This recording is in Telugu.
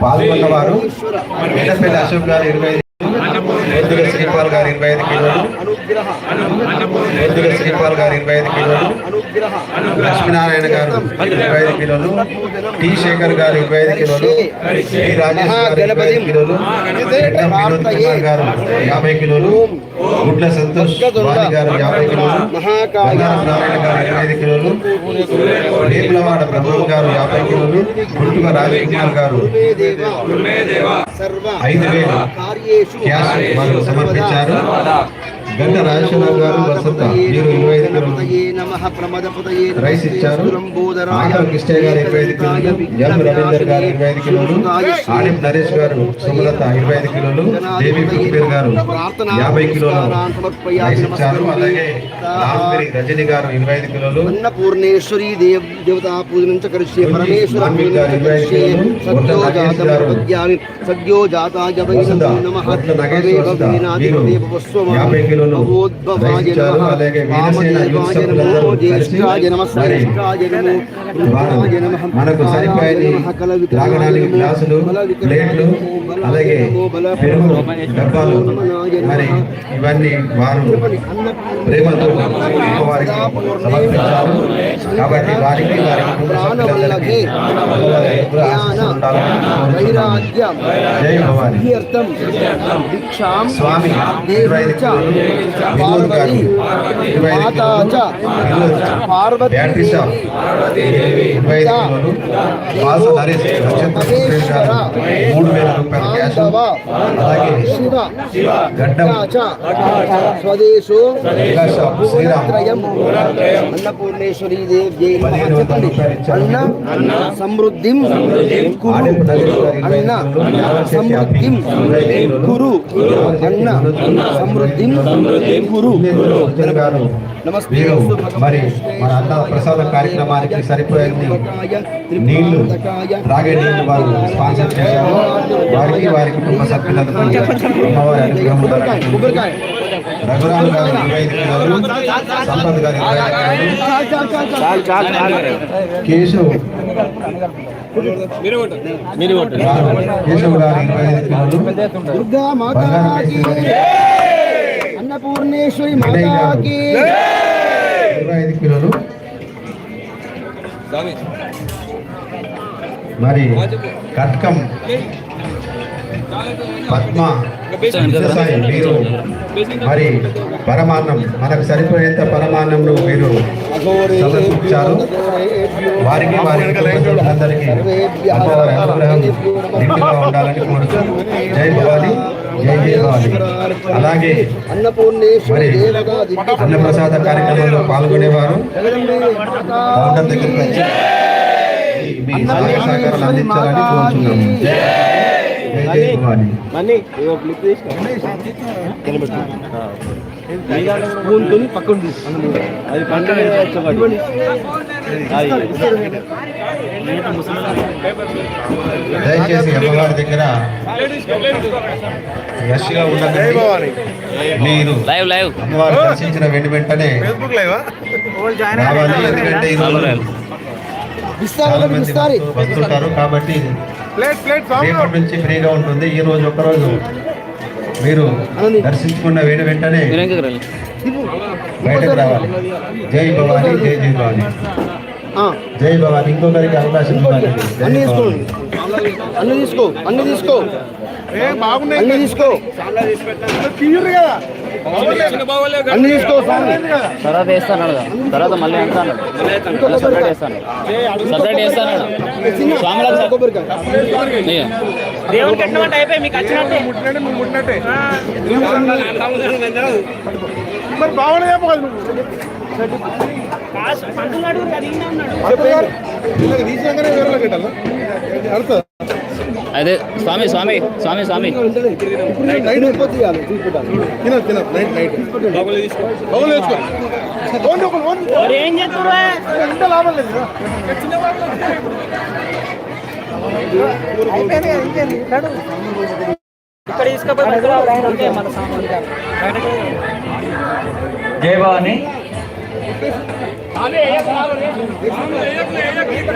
పాల్గొన్న వారు ఎడపల్లి అశోక్ గారు ఇరవై ఐదు ఎద్దుల శ్రీపాల్ గారు ఇరవై ఐదు కిలోలు ఎద్దుల శ్రీపాల్ గారు ఇరవై ఐదు కిలోలు లక్ష్మీనారాయణ గారు ఇరవై ఐదు కిలోలు టి శేఖర్ గారు ఇరవై ఐదు కిలోలు టి రాజేష్ గారు ఇరవై ఐదు కిలోలు గారు యాభై కిలోలు గుడ్ల సంతోష్ వాణి గారు యాభై కిలోలు బంగారం నారాయణ గారు ఇరవై ఐదు కిలోలు వేములవాడ ప్రభువు గారు యాభై కిలోలు గుంటుక రాజకుమార్ గారు ఐదు వేలు క్యాష్ వారు సమర్పించారు. గంట రాజేశ్వరరావు గారు వసంత మీరు ఇరవై ఐదు కిలోలు రైస్ ఇచ్చారు. ఆటో కిష్టయ్య గారు ఇరవై ఐదు కిలోలు ఎం రవీందర్ గారు ఇరవై ఐదు కిలోలు ఆడిం నరేష్ గారు సుమలత ఇరవై ఐదు కిలోలు దేవి కుబేర్ గారు యాభై కిలోలు రైస్ ఇచ్చారు. అలాగే రజని గారు ఇరవై ఐదు కిలోలు అన్నపూర్ణేశ్వరి దేవ దేవతా పూజనంచకరిష్యే పరమేశ్వర వాల్మీకి గారు ఇరవై ఐదు కిలోలు సద్యో గొడ్ల నాగేష్ జాతం గారు ప్రపద్యామి సద్యో జాతాయ వై వసుధ, నమః గొడ్ల నాగేష్ వసుధ, వీరు యాభై కిలోలు ఇచ్చారు అలాగే వీరసేన యూత్ సభ్యులందరూ కలిసి మరి వారు మనకు త్రాగడానికి గ్లాసులు ప్లేట్లు అలాగే పెరుగు డబ్బాలు మరి ఇవన్నీ వారు ప్రేమతో వారికి సమర్పించారు. కాబట్టి వారికి వారి కుటుంబ సభ్యులందరికీ. జై భవాని. స్వామి ఇరవై ఐదు కిలోలు బ్యాటరీ షాప్ ఇరవై ఐదు కిలోలు వాస నరేష్ నక్షత్ర మూడు వేల రూపాయల. శివ. గడ్డం. చ స్వదేశో. త్రయం అన్నపూర్ణేశ్వరి దేవ్ జై నమః. పదిహేను వందల చెప్పండి. అన్న సమృద్ధిం కురు. అన్న సమృద్ధిం కురు. అన్న సమృద్ధిం కురు. మీరు మరి మన అన్న ప్రసాద కార్యక్రమానికి సరిపోయింది నీళ్ళు త్రాగే నీళ్ళు వారు స్పాన్సర్ చేశారు. వారికి వారి కుటుంబ సభ్యులకు అమ్మవారి అనుగ్రహం రఘురామ్ గారు ఇరవై ఐదు కిలోలు సంపత్ గారు ఇరవై ఐదు కిలోలు కేశవ్ కేశవ్ గారు ఇరవై ఐదు కిలోలు బంగారం మాతాకి. ఇరవై ఐదు కిలోలు. మరి కట్కం పద్మ వీరు. మరి పరమాన్నం మనకు సరిపోయేంత పరమాన్నంను వీరు సమర్పించారు. వారికి వారి అమ్మవారి అనుగ్రహం నిండుగా ఉండాలని కోరుతూ జై భవాని జై జై భవాని. అలాగే మరి అన్నప్రసాద కార్యక్రమంలో పాల్గొనేవారు. కౌంటర్ దగ్గరికి వచ్చి మీ సహాయ సహకారాలు అందించాలని కోరుతున్నాము పక్కన అది పక్కన దయచేసి అమ్మవారి దగ్గర రష్గా ఉండకండి మీరు లైవ్ లైవ్ అమ్మవారు దర్శించిన వెంట వెంటనే రావాలి. ఎందుకంటే చాలా మంది వస్తూ- వస్తుంటారు కాబట్టి రేపటి నుంచి ఫ్రీగా ఉంటుంది. ఈ రోజు ఒక్కరోజు మీరు దర్శించుకున్న వేడి వెంటనే బయటకు రావాలి. జై భవాని జై జై భవాని. ఆ, జై భవాని ఇంకొకరికి అవకాశం అన్ని తీసుకో. అన్ని తీసుకో అన్ని తీసుకో. అన్ని తీసుకో. అన్ని తర్వాత వేస్తాను తర్వాత మళ్ళీ ఎంత అన్నాడు మళ్ళీ సపరేట్ వేస్తాను సపరేట్ వేస్తాను కొబ్బరికాయ ఇయ్య. దేవుడికి ఎట్టినట్టు అయిపోయి మీకు అదే స్వామి స్వామి స్వామి స్వామి ఇప్పుడు నైట్ అయిపోతే ఇవ్వాలి తీసుకుంటాను మరి ఏం చేస్తున్నారు ఇక్కడ తీసుకపోయి మధ్యలో